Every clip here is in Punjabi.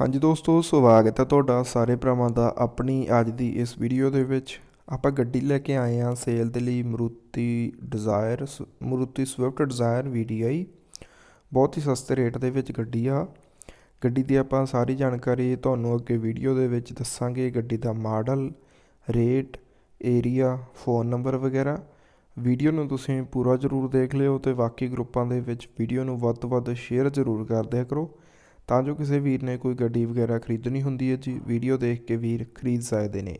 ਹਾਂਜੀ ਦੋਸਤੋ, ਸਵਾਗਤ ਹੈ ਤੁਹਾਡਾ ਸਾਰੇ ਭਰਾਵਾਂ ਦਾ ਆਪਣੀ ਅੱਜ ਦੀ ਇਸ ਵੀਡੀਓ ਦੇ ਵਿੱਚ। ਆਪਾਂ ਗੱਡੀ ਲੈ ਕੇ ਆਏ ਹਾਂ ਸੇਲ ਦੇ ਲਈ ਮਰੂਤੀ ਡਿਜ਼ਾਇਰ ਸ- ਮਰੂਤੀ ਸਵਿਫਟ ਡਿਜ਼ਾਇਰ VDI ਬਹੁਤ ਹੀ ਸਸਤੇ ਰੇਟ ਦੇ ਵਿੱਚ ਗੱਡੀ ਆ। ਗੱਡੀ ਦੀ ਆਪਾਂ ਸਾਰੀ ਜਾਣਕਾਰੀ ਤੁਹਾਨੂੰ ਅੱਗੇ ਵੀਡੀਓ ਦੇ ਵਿੱਚ ਦੱਸਾਂਗੇ। ਗੱਡੀ ਦਾ model rate area phone number ਵਗੈਰਾ। ਵੀਡੀਓ ਨੂੰ ਤੁਸੀਂ ਪੂਰਾ ਜ਼ਰੂਰ ਦੇਖ ਲਿਓ ਤੇ ਬਾਕੀ ਗਰੁੱਪਾਂ ਦੇ ਵਿੱਚ ਵੀਡੀਓ ਨੂੰ ਵੱਧ ਤੋਂ ਵੱਧ ਸ਼ੇਅਰ ਜ਼ਰੂਰ ਕਰ ਕਰੋ। ਤਾਂ ਜੋ ਕਿਸੇ ਵੀਰ ਨੇ ਕੋਈ ਗੱਡੀ ਵਗੈਰਾ ਖਰੀਦਣੀ ਹੁੰਦੀ ਹੈ ਜੀ, ਵੀਡੀਓ ਦੇਖ ਕੇ ਵੀਰ ਖਰੀਦ ਸਕਦੇ ਨੇ।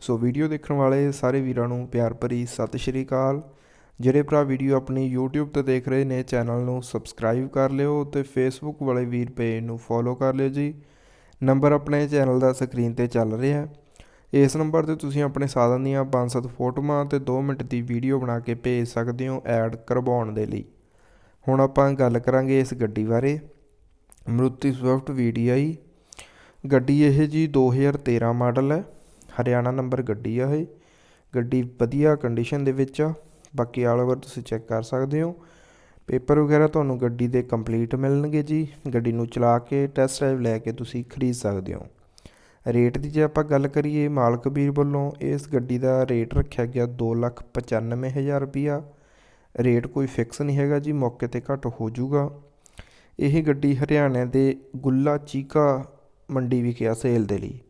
ਸੋ ਵੀਡੀਓ ਦੇਖਣ ਵਾਲੇ ਸਾਰੇ ਵੀਰਾਂ ਨੂੰ ਪਿਆਰ ਭਰੀ ਸਤਿ ਸ਼੍ਰੀ ਅਕਾਲ। ਜਿਹੜੇ ਭਰਾ ਵੀਡੀਓ ਆਪਣੀ YouTube ਤੇ ਦੇਖ ਰਹੇ ਨੇ, ਚੈਨਲ ਨੂੰ ਸਬਸਕ੍ਰਾਈਬ ਕਰ ਲਿਓ ਤੇ Facebook ਵਾਲੇ ਵੀਰ ਪੇਜ ਨੂੰ ਫੋਲੋ ਕਰ ਲਿਓ ਜੀ। ਨੰਬਰ ਆਪਣੇ ਚੈਨਲ ਦਾ ਸਕਰੀਨ ਤੇ ਚੱਲ ਰਿਹਾ ਹੈ। ਇਸ ਨੰਬਰ ਤੇ ਤੁਸੀਂ ਆਪਣੇ ਸਾਧਨ ਦੀਆਂ 5-7 ਫੋਟੋਆਂ ਤੇ 2 ਮਿੰਟ ਦੀ ਵੀਡੀਓ ਬਣਾ ਕੇ ਭੇਜ ਸਕਦੇ ਹੋ ਐਡ ਕਰਵਾਉਣ ਦੇ ਲਈ। ਹੁਣ ਆਪਾਂ ਗੱਲ ਕਰਾਂਗੇ ਇਸ ਗੱਡੀ ਬਾਰੇ। ਮਰੂਤੀ ਸਵਿਫਟ ਆਈ ਗੱਡੀ ਇਹ ਜੀ 2013 ਮਾਡਲ ਹੈ। ਹਰਿਆਣਾ ਨੰਬਰ ਗੱਡੀ ਆ ਇਹ। ਗੱਡੀ ਵਧੀਆ ਕੰਡੀਸ਼ਨ ਦੇ ਵਿੱਚ ਆ। ਬਾਕੀ ਆਲ ਓਵਰ ਤੁਸੀਂ ਚੈੱਕ ਕਰ ਸਕਦੇ ਹੋ। ਪੇਪਰ ਵਗੈਰਾ ਤੁਹਾਨੂੰ ਗੱਡੀ ਦੇ ਕੰਪਲੀਟ ਮਿਲਣਗੇ ਜੀ। ਗੱਡੀ ਨੂੰ ਚਲਾ ਕੇ ਟੈਸਟ ਡਰਾਈਵ ਲੈ ਕੇ ਤੁਸੀਂ ਖਰੀਦ ਸਕਦੇ ਹੋ। ਰੇਟ ਦੀ ਜੇ ਆਪਾਂ ਗੱਲ ਕਰੀਏ ਮਾਲਕ ਵੀਰ ਵੱਲੋਂ, ਇਸ ਗੱਡੀ ਦਾ ਰੇਟ ਰੱਖਿਆ ਗਿਆ 295000 ਰੁਪਿਆ ਰੇਟ ਕੋਈ ਫਿਕਸ ਨਹੀਂ ਹੈਗਾ ਜੀ, ਮੌਕੇ ਤੇ ਘੱਟ ਹੋ ਜਾਊਗਾ ਇਹ ਗੱਡੀ ਹਰਿਆਣੇ ਦੇ ਗੁੱਲਾ ਚੀਕਾ ਮੰਡੀ ਵਿਖੇ ਆ ਸੇਲ ਦੇ ਲਈ।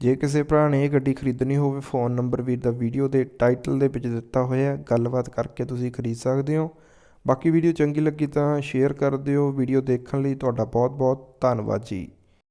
ਜੇ ਕਿਸੇ ਭਰਾ ਨੇ ਇਹ ਗੱਡੀ ਖਰੀਦਣੀ ਹੋਵੇ, ਫੋਨ ਨੰਬਰ ਵੀਰ ਦਾ ਵੀਡੀਓ ਦੇ ਟਾਈਟਲ ਦੇ ਵਿੱਚ ਦਿੱਤਾ ਹੋਇਆ ਗੱਲਬਾਤ ਕਰਕੇ ਤੁਸੀਂ ਖਰੀਦ ਸਕਦੇ ਹੋ। ਬਾਕੀ ਵੀਡੀਓ ਚੰਗੀ ਲੱਗੀ ਤਾਂ ਸ਼ੇਅਰ ਕਰ ਦਿਓ। ਵੀਡੀਓ ਦੇਖਣ ਲਈ ਤੁਹਾਡਾ ਬਹੁਤ ਬਹੁਤ ਧੰਨਵਾਦ ਜੀ।